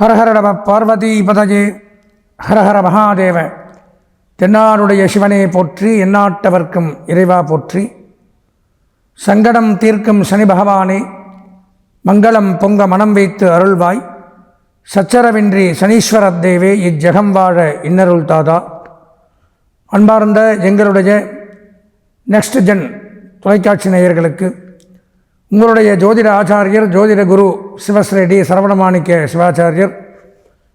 ஹரஹர நம பார்வதி பதஜே. ஹரஹர மகாதேவ. தென்னாருடைய சிவனே போற்றி எந்நாட்டவர்க்கும் இறைவா போற்றி. சங்கடம் தீர்க்கும் சனி பகவானே மங்களம் பொங்க மனம் வைத்து அருள்வாய். சச்சரவின்றி சனீஸ்வரத் தேவே இஜ்ஜகம் வாழ இன்னருள் தாதா. அன்பார்ந்த எங்களுடைய நெக்ஸ்ட் ஜென் தொலைக்காட்சி நேயர்களுக்கு உங்களுடைய ஜோதிட ஆச்சாரியர் ஜோதிட குரு சிவஸ்ரெடி சரவணமாணிக்க சிவாச்சாரியர்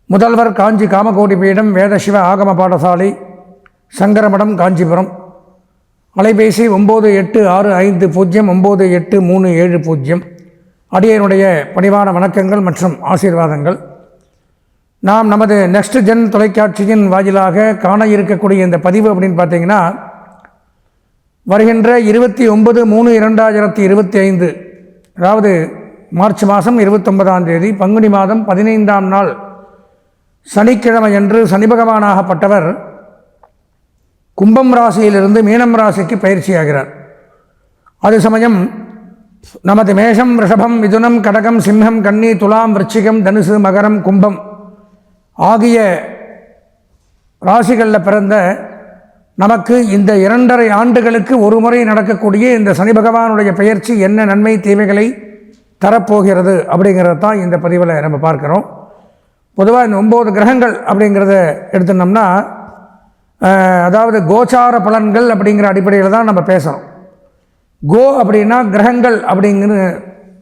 முதல்வர் காஞ்சி காமகோடி பீடம் வேத சிவ ஆகம பாடசாலை சங்கரமடம் காஞ்சிபுரம். அலைபேசி ஒம்பது எட்டு ஆறு ஐந்து பூஜ்ஜியம் ஒம்பது எட்டு மூணு ஏழு பூஜ்ஜியம் அடியனுடைய பணிவான வணக்கங்கள் மற்றும் ஆசீர்வாதங்கள். நாம் நமது நெக்ஸ்ட் ஜென் தொலைக்காட்சியின் வாயிலாக காண இருக்கக்கூடிய இந்த பதிவு அப்படின்னு பார்த்தீங்கன்னா வருகின்ற இருபத்தி ஒன்பது மூணு இரண்டாயிரத்தி இருபத்தி ஐந்து அதாவது மார்ச் மாதம் இருபத்தொன்பதாம் தேதி பங்குனி மாதம் பதினைந்தாம் நாள் சனிக்கிழமையன்று சனி பகவானாகப்பட்டவர் கும்பம் ராசியிலிருந்து மீனம் ராசிக்கு பயிற்சியாகிறார். அது சமயம் நமது மேஷம் ரிஷபம் மிதுனம் கடகம் சிம்ஹம் கன்னி துலாம் விருச்சிகம் தனுசு மகரம் கும்பம் ஆகிய ராசிகளில் பிறந்த நமக்கு இந்த இரண்டரை ஆண்டுகளுக்கு ஒரு முறை நடக்கக்கூடிய இந்த சனி பகவானுடைய பெயர்ச்சி என்ன நன்மை தீமைகளை தரப்போகிறது அப்படிங்கிறத தான் இந்த பதிவில் நம்ம பார்க்குறோம். பொதுவாக இந்த ஒம்பது கிரகங்கள் அப்படிங்கிறத எடுத்துனோம்னா அதாவது கோச்சார பலன்கள் அப்படிங்கிற அடிப்படையில் தான் நம்ம பேசுகிறோம் கோ அப்படின்னா கிரகங்கள் அப்படிங்கிற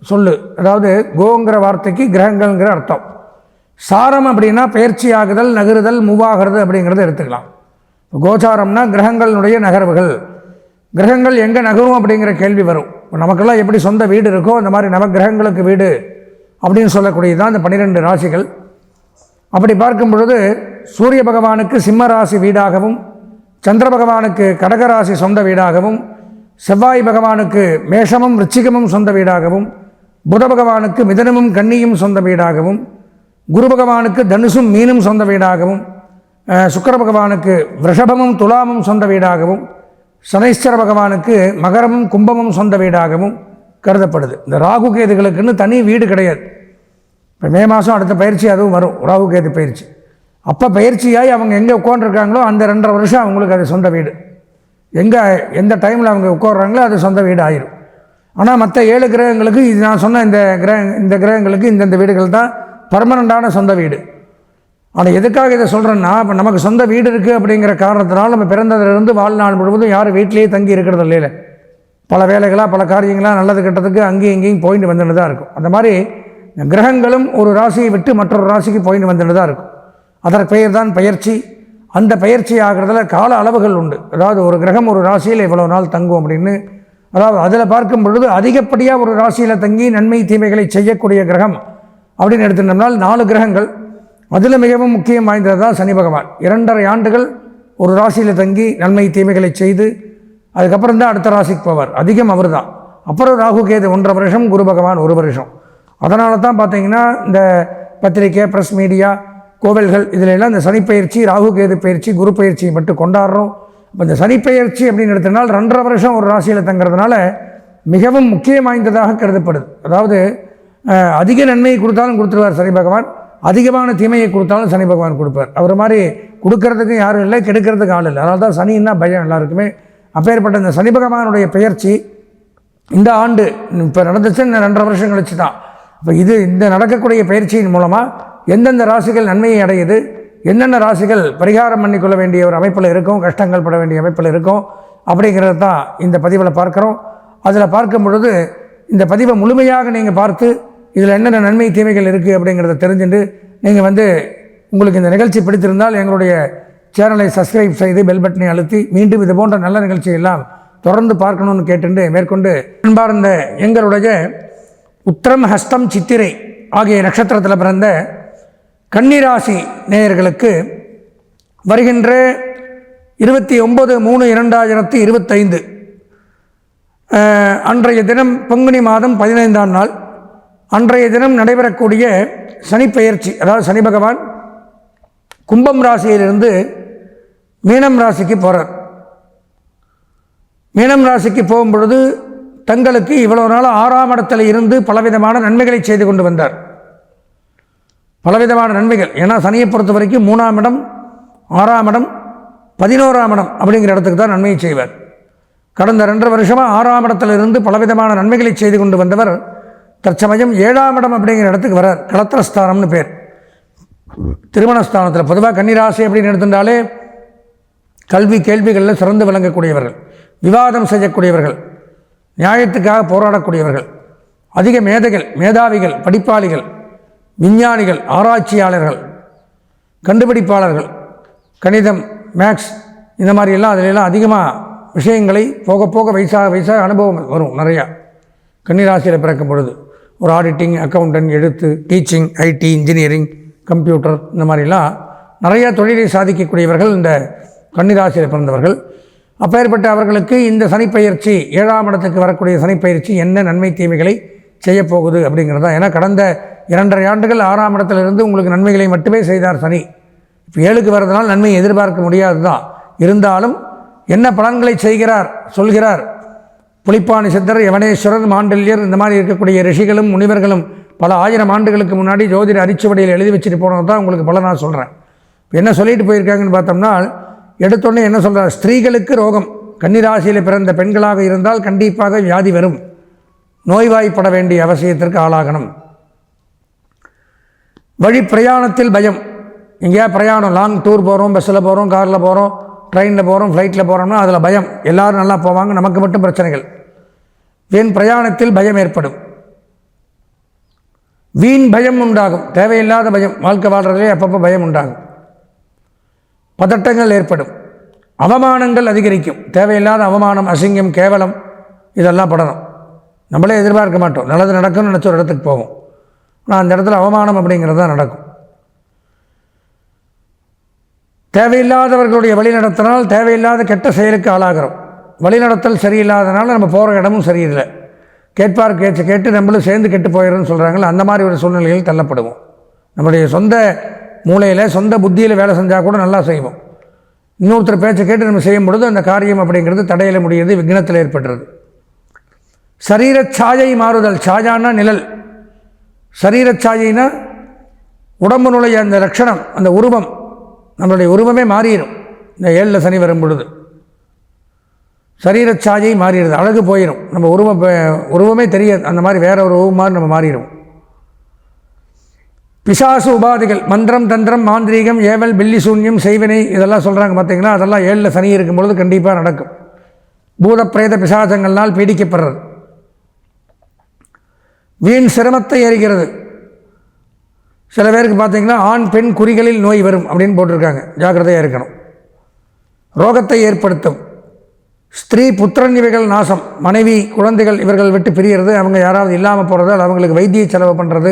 சொல்லு. அதாவது கோங்கிற வார்த்தைக்கு கிரகங்கள்ங்கிற அர்த்தம். சாரம் அப்படின்னா பயிற்சி ஆகுதல் நகருதல் மூவாகிறது அப்படிங்கிறத எடுத்துக்கலாம். இப்போ கோச்சாரம்னா கிரகங்களுடைய நகர்வுகள். கிரகங்கள் எங்கே நகரும் அப்படிங்கிற கேள்வி வரும். இப்போ நமக்கெல்லாம் எப்படி சொந்த வீடு இருக்கோ அந்த மாதிரி நவக்கிரகங்களுக்கு வீடு அப்படின்னு சொல்லக்கூடியது தான் இந்த பன்னிரெண்டு ராசிகள். அப்படி பார்க்கும் பொழுது சூரிய பகவானுக்கு சிம்ம ராசி வீடாகவும் சந்திர பகவானுக்கு கடகராசி சொந்த வீடாகவும் செவ்வாய் பகவானுக்கு மேஷமும் ரிச்சிகமும் சொந்த வீடாகவும் புத பகவானுக்கு மிதனமும் கன்னியும் சொந்த வீடாகவும் குரு பகவானுக்கு தனுசும் மீனும் சொந்த வீடாகவும் சுக்கர பகவானுக்கு ரிஷபமும் துலாமும் சொந்த வீடாகவும் சனீஸ்வர பகவானுக்கு மகரமும் கும்பமும் சொந்த வீடாகவும் கருதப்படுது. இந்த ராகு கேதுகளுக்குன்னு தனி வீடு கிடையாது. இப்போ மே மாதம் அடுத்த பயிற்சி அதுவும் வரும் ராகு கேது பயிற்சி. அப்போ பயிற்சியாகி அவங்க எங்கே உட்காந்துருக்காங்களோ அந்த ரெண்டரை வருஷம் அவங்களுக்கு அது சொந்த வீடு. எங்கே எந்த டைமில் அவங்க உட்காடுறாங்களோ அது சொந்த வீடு ஆயிரும். ஆனால் மற்ற ஏழு கிரகங்களுக்கு இது நான் சொன்ன இந்த கிரக இந்த கிரகங்களுக்கு இந்தந்த வீடுகள் தான் பர்மனண்ட்டான சொந்த வீடு. ஆனால் எதுக்காக இதை சொல்கிறேன்னா இப்போ நமக்கு சொந்த வீடு இருக்குது அப்படிங்கிற காரணத்தினால் நம்ம பிறந்ததுலேருந்து வாழ்நாள் முழுவதும் யாரும் வீட்டிலேயே தங்கி இருக்கிறது இல்லையில. பல வேலைகளாக பல காரியங்களாக நல்லது கெட்டதுக்கு அங்கேயும் இங்கேயும் போயிட்டு வந்துட்டு தான் இருக்கும். அந்த மாதிரி கிரகங்களும் ஒரு ராசியை விட்டு மற்றொரு ராசிக்கு போயிட்டு வந்துட்டு தான் இருக்கும். அதற்கு பெயர் தான் பயிற்சி அந்த பயிற்சி ஆகிறதுல கால அளவுகள் உண்டு. அதாவது ஒரு கிரகம் ஒரு ராசியில் இவ்வளோ நாள் தங்கும் அப்படின்னு. அதாவது அதில் பார்க்கும் பொழுது அதிகப்படியாக ஒரு ராசியில் தங்கி நன்மை தீமைகளை செய்யக்கூடிய கிரகம் அப்படின்னு எடுத்துட்டோம்னால் நாலு கிரகங்கள். அதில் மிகவும் முக்கியம் வாய்ந்தது தான் சனி பகவான். இரண்டரை ஆண்டுகள் ஒரு ராசியில் தங்கி நன்மை தீமைகளை செய்து அதுக்கப்புறம் தான் அடுத்த ராசிக்கு போவார். அதிகம் அவர் தான் அப்புறம் ராகு கேது ஒன்றரை வருஷம் குரு பகவான் ஒரு வருஷம். அதனால தான் பார்த்தீங்கன்னா இந்த பத்திரிக்கை ப்ரெஸ் மீடியா கோவில்கள் இதில் எல்லாம் இந்த சனிப்பயிற்சி ராகு கேது பயிற்சி குரு பயிற்சியை மட்டும் கொண்டாடுறோம். இப்போ இந்த சனிப்பெயர்ச்சி அப்படின்னு எடுத்தனால் ரெண்டரை வருஷம் ஒரு ராசியில் தங்குறதுனால மிகவும் முக்கியம் வாய்ந்ததாக கருதப்படுது. அதாவது அதிக நன்மையை கொடுத்தாலும் கொடுத்துருவார் சனி பகவான். அதிகமான தீமையை கொடுத்தாலும் சனி பகவான் கொடுப்பார். அவர் மாதிரி கொடுக்கறதுக்கும் யாரும் இல்லை கெடுக்கிறதுக்கு ஆள் இல்லை. அதனால தான் சனின்னா பயம் எல்லாருக்குமே. அப்பேற்பட்ட இந்த சனி பகவானுடைய பெயர்ச்சி இந்த ஆண்டு இப்போ நடந்துச்சு இந்த ரெண்டரை வருஷம் கழிச்சு தான். இப்போ இது இந்த நடக்கக்கூடிய பயிற்சியின் மூலமாக எந்தெந்த ராசிகள் நன்மையை அடையுது என்னென்ன ராசிகள் பரிகாரம் பண்ணிக்கொள்ள வேண்டிய ஒரு அமைப்பில் இருக்கும் கஷ்டங்கள் பட வேண்டிய அமைப்பில் இருக்கும் அப்படிங்கிறது தான் இந்த பதிவில் பார்க்குறோம். அதில் பார்க்கும் பொழுது இந்த பதிவை முழுமையாக நீங்கள் பார்த்து இதில் என்னென்ன நன்மை தீமைகள் இருக்குது அப்படிங்கிறத தெரிஞ்சுட்டு நீங்கள் வந்து உங்களுக்கு இந்த நிகழ்ச்சி பிடித்திருந்தால் எங்களுடைய சேனலை சப்ஸ்கிரைப் செய்து பெல் பட்டனை அழுத்தி மீண்டும் இது போன்ற நல்ல நிகழ்ச்சியெல்லாம் தொடர்ந்து பார்க்கணும்னு கேட்டு மேற்கொண்டு அன்பார்ந்த எங்களுடைய உத்திரம் ஹஸ்தம் சித்திரை ஆகிய நட்சத்திரத்தில் பிறந்த கன்னிராசி நேயர்களுக்கு வருகின்ற இருபத்தி ஒம்பது மூணு இரண்டாயிரத்தி இருபத்தைந்து அன்றைய தினம் பங்குனி மாதம் பதினைந்தாம் நாள். அன்றைய தினம் நடைபெறக்கூடிய சனிப்பெயர்ச்சி அதாவது சனி பகவான் கும்பம் ராசியிலிருந்து மீனம் ராசிக்கு போகிறார் மீனம் ராசிக்கு போகும் பொழுது தங்களுக்கு இவ்வளோ நாள் ஆறாம் இடத்துல இருந்து பலவிதமான நன்மைகளை செய்து கொண்டு வந்தார். பலவிதமான நன்மைகள். ஏன்னா சனியை பொறுத்த வரைக்கும் மூணாம் இடம் ஆறாம் இடம் பதினோராம் இடம் அப்படிங்கிற இடத்துக்கு தான் நன்மையை செய்வார். கடந்த ரெண்டரை வருஷமாக ஆறாம் இடத்திலிருந்து பலவிதமான நன்மைகளை செய்து கொண்டு வந்தவர் தற்சமயம் ஏழாம் இடம் அப்படிங்கிற இடத்துக்கு வரார். கலத்திரஸ்தானம்னு பேர். திருமணஸ்தானத்தில் பொதுவாக கன்னிராசி அப்படின்னு எடுத்துட்டாலே கல்வி கேள்விகளில் சிறந்து விளங்கக்கூடியவர்கள் விவாதம் செய்யக்கூடியவர்கள் நியாயத்துக்காக போராடக்கூடியவர்கள் அதிக மேதைகள் மேதாவிகள் படிப்பாளிகள் விஞ்ஞானிகள் ஆராய்ச்சியாளர்கள் கண்டுபிடிப்பாளர்கள் கணிதம் மேக்ஸ் இந்த மாதிரியெல்லாம் அதிலெல்லாம் அதிகமாக விஷயங்களை போக போக வயசாக வயசாக அனுபவம் வரும் நிறையா. கன்னிராசியில் பிறக்கும் பொழுது. ஒரு ஆடிட்டிங் அக்கௌண்டன்ட் எழுத்து டீச்சிங் ஐடி இன்ஜினியரிங் கம்ப்யூட்டர் இந்த மாதிரிலாம் நிறையா தொழிலை சாதிக்கக்கூடியவர்கள் இந்த கன்னிராசியில் பிறந்தவர்கள். அப்பேற்பட்ட அவர்களுக்கு இந்த சனிப்பயிற்சி ஏழாம் இடத்துக்கு வரக்கூடிய சனிப்பயிற்சி என்ன நன்மை தீமைகளை செய்யப்போகுது அப்படிங்கிறது தான். ஏன்னா கடந்த இரண்டரை ஆண்டுகள் ஆறாம் இடத்துலேருந்து உங்களுக்கு நன்மைகளை மட்டுமே செய்தார் சனி. இப்போ ஏழுக்கு வர்றதுனால நன்மை எதிர்பார்க்க முடியாது தான் இருந்தாலும் என்ன பலன்களை செய்கிறார் சொல்கிறார் புலிப்பாணி சித்தர் யவனேஸ்வரர் மாண்டல்யர் இந்த மாதிரி இருக்கக்கூடிய ரிஷிகளும் முனிவர்களும் பல ஆயிரம் ஆண்டுகளுக்கு முன்னாடி ஜோதிட அரிச்சுவடியில் எழுதி வச்சுட்டு போனது தான் உங்களுக்கு பல நான் சொல்கிறேன் இப்போ என்ன சொல்லிட்டு போயிருக்காங்கன்னு பார்த்தோம்னா எடுத்தோடனே என்ன சொல்கிறார் ஸ்திரீகளுக்கு ரோகம். கன்னிராசியில் பிறந்த பெண்களாக இருந்தால் கண்டிப்பாக வியாதி வரும். நோய்வாய்ப்பட வேண்டிய அவசியத்திற்கு ஆளாகணும். வழி பிரயாணத்தில் பயம். எங்கேயா பிரயாணம்? லாங் டூர் போகிறோம் பஸ்ஸில் போகிறோம் காரில் போகிறோம் ட்ரெயினில் போகிறோம் ஃப்ளைட்டில் போகிறோம்னா அதில் பயம். எல்லோரும் நல்லா போவாங்க நமக்கு மட்டும் பிரச்சனைகள். வீண் பிரயாணத்தில் பயம் ஏற்படும். வீண் பயம் உண்டாகும். தேவையில்லாத பயம். வாழ்க்கை வாழ்கிறதுலே அப்பப்போ பயம் உண்டாகும். பதட்டங்கள் ஏற்படும். அவமானங்கள் அதிகரிக்கும். தேவையில்லாத அவமானம் அசிங்கம் கேவலம் இதெல்லாம் படணும். நம்மளே எதிர்பார்க்க மாட்டோம். நல்லது நடக்கும்னு நினச்ச ஒரு இடத்துக்கு போவோம். ஆனால் அந்த இடத்துல அவமானம் அப்படிங்கிறது தான் நடக்கும். தேவையில்லாதவர்களுடைய வழிநடத்தினால் தேவையில்லாத கெட்ட செயலுக்கு ஆளாகிறோம். வழிநடத்தல் சரியில்லாதனால நம்ம போகிற இடமும் சரியில்லை. கேட்பார் கேட்டு கேட்டு நம்மளும் சேர்ந்து கெட்டு போயிடும்னு சொல்கிறாங்களே அந்த மாதிரி ஒரு சூழ்நிலையில் தள்ளப்படுவோம். நம்முடைய சொந்த மூளையில் சொந்த புத்தியில் வேலை செஞ்சால் கூட நல்லா செய்வோம். இன்னொருத்தர் பேச்சை கேட்டு நம்ம செய்யும் பொழுது அந்த காரியம் அப்படிங்கிறது தடையில் முடியுது விக்னத்தில் ஏற்படுறது சரீர சாயை மாறுதல் சாயானா நிழல். சரீர சாயைனா உடம்பினுடைய அந்த லட்சணம் அந்த உருவம் நம்மளுடைய உருவமே மாறிடும். இந்த ஏழில் சனி வரும் பொழுது. சரீரச்சாயை மாறிடுது. அழகு போயிடும் நம்ம உருவம் உருவமே தெரியாது. அந்த மாதிரி வேற ஒரு உருவம் மாதிரி நம்ம மாறிடும் பிசாசு உபாதிகள். மந்திரம் தந்திரம் மாந்திரீகம் ஏவல் பில்லி சூன்யம் செய்வினை இதெல்லாம் சொல்கிறாங்க பார்த்தீங்கன்னா அதெல்லாம் ஏழில் சனி இருக்கும் பொழுது கண்டிப்பாக நடக்கும். பூத பிரேத பிசாசங்கள்னால் பீடிக்கப்படுறது. வீண் சிரமத்தை ஏறுகிறது. சில பேருக்கு பார்த்தீங்கன்னா ஆண் பெண் குறிகளில் நோய் வரும் அப்படின்னு போட்டிருக்காங்க. ஜாக்கிரதையாக இருக்கணும். ரோகத்தை ஏற்படுத்தும். ஸ்திரீ புத்திரன் இவைகள் நாசம். மனைவி குழந்தைகள் இவர்கள் விட்டு பிரியறது அவங்க யாராவது இல்லாமல் போகிறதால் அவங்களுக்கு வைத்திய செலவு பண்ணுறது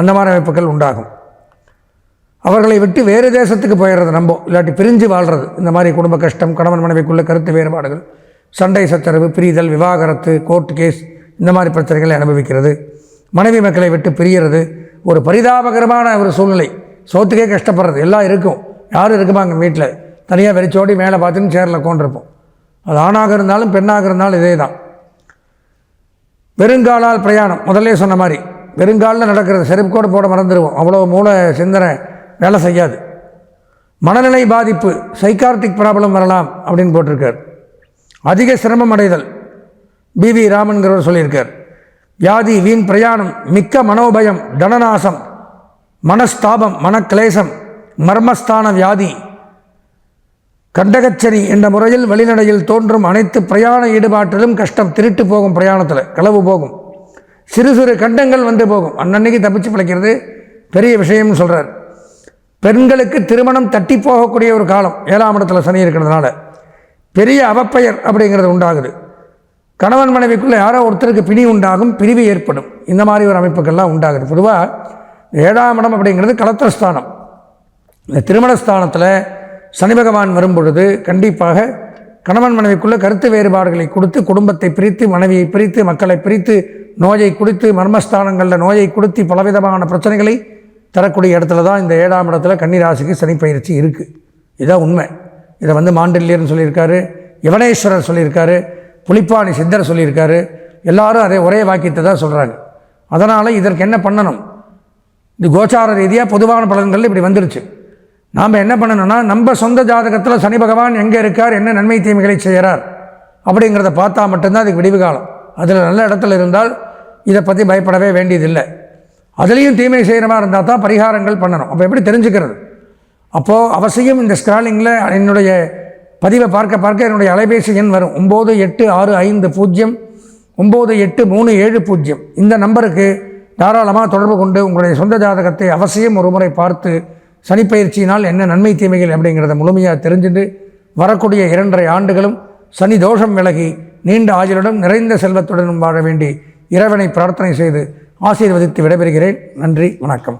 அந்த மாதிரி அமைப்புகள் உண்டாகும். அவர்களை விட்டு வேறு தேசத்துக்கு போயிடுறது நம்ப இல்லாட்டி பிரிஞ்சு வாழ்கிறது இந்த மாதிரி குடும்ப கஷ்டம் கணவன் மனைவிக்குள்ள கருத்து வேறுபாடுகள் சண்டை சச்சரவு பிரிதல் விவாகரத்து கோர்ட் கேஸ் இந்த மாதிரி பிரச்சனைகளை அனுபவிக்கிறது. மனைவி மக்களை விட்டு பிரியறது ஒரு பரிதாபகரமான ஒரு சூழ்நிலை. சோத்துக்கே கஷ்டப்படுறது. எல்லாம் இருக்கும். யாரும் இருக்குமாங்க வீட்டில் தனியாக வெறிச்சோடி மேலே பார்த்துன்னு சேரில் கொண்டிருப்போம் அது ஆணாக இருந்தாலும் பெண்ணாக இருந்தாலும் இதே தான் வெறுங்காலால் பிரயாணம் முதல்ல சொன்ன மாதிரி. வெறுங்காலில் நடக்கிறது செருப்பு கூட போட மறந்துடுவோம் அவ்வளோ மூளை சிந்தனை வேலை செய்யாது. மனநிலை பாதிப்பு சைக்கார்டிக் ப்ராப்ளம் வரலாம் அப்படின்னு போட்டிருக்கார். அதிக சிரமம் அடைதல் பிவி ராமன்கிறவர் சொல்லியிருக்கார். வியாதி வீண் பிரயாணம் மிக்க மனோபயம் தனநாசம் மனஸ்தாபம் மனக்லேசம் மர்மஸ்தான வியாதி கண்டகச்சனி என்ற முறையில் வழிநடையில் தோன்றும் அனைத்து பிரயாண ஈடுபாட்டிலும் கஷ்டம் திருட்டு போகும் பிரயாணத்தில் களவு போகும். சிறு சிறு கண்டங்கள் வந்து போகும். அன்னன்னைக்கு தப்பிச்சு பிழைக்கிறது. பெரிய விஷயம்னு சொல்கிறார் பெண்களுக்கு திருமணம் தட்டி போகக்கூடிய ஒரு காலம் ஏழாம் இடத்துல சனி இருக்கிறதுனால. பெரிய அவப்பெயர் அப்படிங்கிறது உண்டாகுது. கணவன் மனைவிக்குள்ளே யாரோ ஒருத்தருக்கு பிணி உண்டாகும் பிரிவு ஏற்படும். இந்த மாதிரி ஒரு அமைப்புகள்லாம் உண்டாகுது. பொதுவாக ஏழாம் இடம் அப்படிங்கிறது கலத்திரஸ்தானம் இந்த திருமணஸ்தானத்தில் சனி பகவான் வரும்பொழுது கண்டிப்பாக கணவன் மனைவிக்குள்ளே கருத்து வேறுபாடுகளை கொடுத்து குடும்பத்தை பிரித்து மனைவியை பிரித்து மக்களை பிரித்து நோயை குடித்து மர்மஸ்தானங்களில் நோயை கொடுத்து பலவிதமான பிரச்சனைகளை தரக்கூடிய இடத்துல தான் இந்த ஏழாம் இடத்துல கன்னிராசிக்கு சனி பயிற்சி இருக்குது இதுதான் உண்மை. இதை வந்து மாண்டல்யர்னு சொல்லியிருக்காரு யுவனேஸ்வரர் சொல்லியிருக்காரு புலிப்பாணி சித்தர் சொல்லியிருக்காரு. எல்லாரும் அதே ஒரே வாக்கியத்தை தான் சொல்கிறாங்க அதனால் இதற்கு என்ன பண்ணணும்? இது கோச்சார ரீதியாக பொதுவான பலன்கள் இப்படி வந்துருச்சு. நாம் என்ன பண்ணணும்னா நம்ம சொந்த ஜாதகத்தில் சனி பகவான் எங்கே இருக்கார் என்ன நன்மை தீமைகளை செய்கிறார் அப்படிங்கிறத பார்த்தா மட்டும்தான் அதுக்கு விடிவு காலம். அதில் நல்ல இடத்துல இருந்தால் இதை பற்றி பயப்படவே வேண்டியதில்லை. அதுலேயும் தீமை செய்கிற மாதிரி இருந்தால் தான் பரிகாரங்கள் பண்ணணும். அப்போ எப்படி தெரிஞ்சுக்கிறது? அப்போது அவசியம் இந்த ஸ்க்ராலிங்கில் என்னுடைய பதிவை பார்க்க பார்க்க என்னுடைய அலைபேசி எண் வரும். ஒம்பது எட்டு ஆறு ஐந்து பூஜ்ஜியம் ஒம்பது எட்டு மூணு ஏழு பூஜ்ஜியம். இந்த நம்பருக்கு தாராளமாக தொடர்பு கொண்டு உங்களுடைய சொந்த ஜாதகத்தை அவசியம் ஒரு முறை பார்த்து சனிப்பயிற்சியினால் என்ன நன்மை தீமைகள் அப்படிங்கிறத முழுமையாக தெரிஞ்சுட்டு வரக்கூடிய இரண்டரை ஆண்டுகளும் சனி தோஷம் விலகி நீண்ட ஆயுளுடன் நிறைந்த செல்வத்துடனும் வாழ வேண்டி இறைவனை பிரார்த்தனை செய்து ஆசீர்வதித்து விடைபெறுகிறேன். நன்றி வணக்கம்.